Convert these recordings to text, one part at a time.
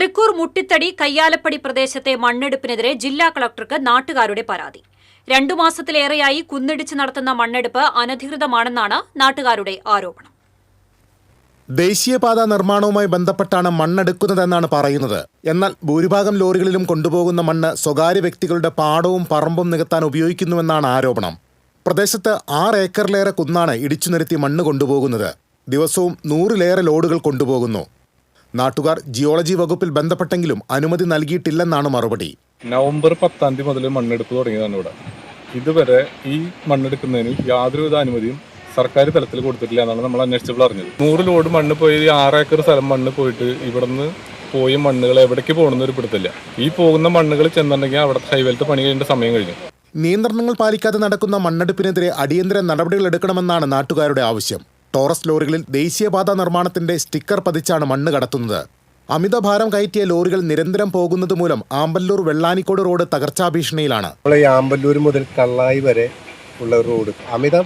തൃക്കൂർ മുട്ടിത്തടി കയ്യാലപ്പടി പ്രദേശത്തെ മണ്ണെടുപ്പിനെതിരെ ജില്ലാ കളക്ടർക്ക് നാട്ടുകാരുടെ പരാതി. രണ്ടു മാസത്തിലേറെയായി കുന്നിടിച്ച് നടത്തുന്ന മണ്ണെടുപ്പ് അനധികൃതമാണെന്നാണ് നാട്ടുകാരുടെ ആരോപണം. ദേശീയപാത നിർമ്മാണവുമായി ബന്ധപ്പെട്ടാണ് മണ്ണെടുക്കുന്നതെന്നാണ് പറയുന്നത്. എന്നാൽ ഭൂരിഭാഗം ലോറികളിലും കൊണ്ടുപോകുന്ന മണ്ണ് സ്വകാര്യ വ്യക്തികളുടെ പാടവും പറമ്പും നികത്താൻ ഉപയോഗിക്കുന്നുവെന്നാണ് ആരോപണം. പ്രദേശത്ത് ആറ് ഏക്കറിലേറെ കുന്നാണ് ഇടിച്ചു നിരത്തി മണ്ണ് കൊണ്ടുപോകുന്നത്. ദിവസവും നൂറിലേറെ ലോഡുകൾ കൊണ്ടുപോകുന്നു. നാട്ടുകാർ ജിയോളജി വകുപ്പിൽ ബന്ധപ്പെട്ടെങ്കിലും അനുമതി നൽകിയിട്ടില്ലെന്നാണ് മറുപടി. നവംബർ പത്താം തീയതി മുതൽ മണ്ണെടുപ്പ് തുടങ്ങിയതാണ് ഇവിടെ. ഇതുവരെ ഈ മണ്ണെടുക്കുന്നതിന് യാതൊരുവിധ അനുമതിയും സർക്കാർ തലത്തിൽ കൊടുത്തിട്ടില്ല എന്നാണ് നമ്മൾ അന്വേഷിച്ചപ്പോൾ അറിഞ്ഞത്. നൂറ് ലോഡ് മണ്ണ് പോയി ആറ് ഏക്കർ സ്ഥലം മണ്ണ് പോയിട്ട് ഇവിടുന്ന് പോയി മണ്ണുകൾ എവിടേക്ക് പോകണമെന്ന് ഒരു പിടുത്തില്ല. ഈ പോകുന്ന മണ്ണുകൾ ചെന്നിട്ടുണ്ടെങ്കിൽ അവിടെ ഹൈവേലത്തെ പണി കഴിഞ്ഞ സമയം കഴിഞ്ഞു. നിയന്ത്രണങ്ങൾ പാലിക്കാതെ നടക്കുന്ന മണ്ണെടുപ്പിനെതിരെ അടിയന്തര നടപടികൾ എടുക്കണമെന്നാണ് നാട്ടുകാരുടെ ആവശ്യം. ടോറസ് ലോറികളിൽ ദേശീയപാത നിർമ്മാണത്തിന്റെ സ്റ്റിക്കർ പതിച്ചാണ് മണ്ണ് കടത്തുന്നത്. അമിത ഭാരം കയറ്റിയ ലോറികൾ നിരന്തരം പോകുന്നത് മൂലം ആമ്പല്ലൂർ വെള്ളാനിക്കോട് റോഡ് തകർച്ചാ ഭീഷണിയിലാണ് ഈ ആമ്പല്ലൂർ മുതൽ കള്ളായി വരെ ഉള്ള റോഡ്. അമിത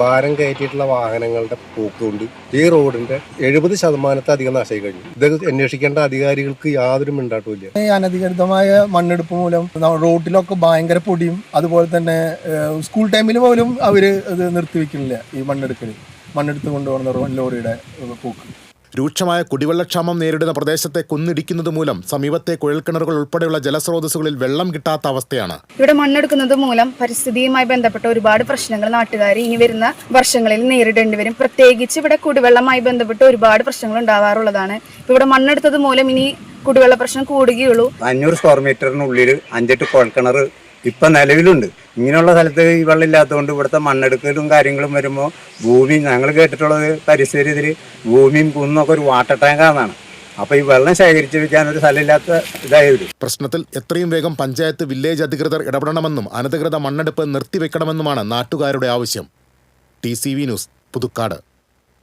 ഭാരം കയറ്റിയിട്ടുള്ള വാഹനങ്ങളുടെ പോക്കുകൊണ്ട് ഈ റോഡിന്റെ എഴുപത് ശതമാനത്തധികം നശമായി കഴിഞ്ഞു. ഇത് അന്വേഷിക്കേണ്ട അധികാരികൾക്ക് യാതൊരു മിണ്ടാട്ടുമില്ല. ഈ അനധികൃതമായ മണ്ണെടുപ്പ് മൂലം റോഡിലൊക്കെ ഭയങ്കര പൊടിയും അതുപോലെ തന്നെ സ്കൂൾ ടൈമിൽ പോലും അവർ ഇത് നിർത്തിവെക്കുന്നില്ല ഈ മണ്ണെടുക്കൽ മണ്ണെടുത്ത് കൊണ്ടുപോകുന്ന റോ- ലോറിയുടെ പൂക്ക്. രൂക്ഷമായ കുടിവെള്ളക്ഷാമം നേരിടുന്ന പ്രദേശത്തെ കുന്നിടിക്കുന്നത് മൂലം സമീപത്തെ കുഴൽക്കിണറുകൾ ഉൾപ്പെടെയുള്ള ജലസ്രോതസ്സുകളിൽ വെള്ളം കിട്ടാത്ത അവസ്ഥയാണ്. ഇവിടെ മണ്ണെടുക്കുന്നത് മൂലം പരിസ്ഥിതിയുമായി ബന്ധപ്പെട്ട ഒരുപാട് പ്രശ്നങ്ങൾ നാട്ടുകാർ ഇനി വരുന്ന വർഷങ്ങളിൽ നേരിടേണ്ടി വരും. പ്രത്യേകിച്ച് ഇവിടെ കുടിവെള്ളമായി ബന്ധപ്പെട്ട് ഒരുപാട് പ്രശ്നങ്ങൾ ഉണ്ടാവാറുള്ളതാണ്. ഇപ്പൊ ഇവിടെ മണ്ണെടുത്തത് മൂലം ഇനി കുടിവെള്ള പ്രശ്നം കൂടുകയുള്ളൂ. അഞ്ഞൂറ് സ്ക്വയർ മീറ്ററിനുള്ളിൽ അഞ്ചെട്ട് കുഴൽക്കിണർ ഇപ്പൊ നിലവിലുണ്ട്. ഇങ്ങനെയുള്ള സ്ഥലത്ത് ഈ വെള്ളം ഇല്ലാത്തതുകൊണ്ട് ഇവിടുത്തെ മണ്ണെടുക്കലും കാര്യങ്ങളും വരുമ്പോൾ ഭൂമി ഞങ്ങൾ കേട്ടിട്ടുള്ളത് പരിസ്ഥിതി ഇതിൽ ഭൂമിയും കുന്നൊക്കെ ഒരു വാട്ടർ ടാങ്കാന്നാണ് അപ്പൊ ഈ വെള്ളം ശേഖരിച്ചു വെക്കാൻ ഒരു സ്ഥലമില്ലാത്ത ഇതായത് പ്രശ്നത്തിൽ എത്രയും വേഗം പഞ്ചായത്ത് വില്ലേജ് അധികൃതർ ഇടപെടണമെന്നും അനധികൃത മണ്ണെടുപ്പ് നിർത്തിവെക്കണമെന്നുമാണ് നാട്ടുകാരുടെ ആവശ്യം. T news Puthukkad.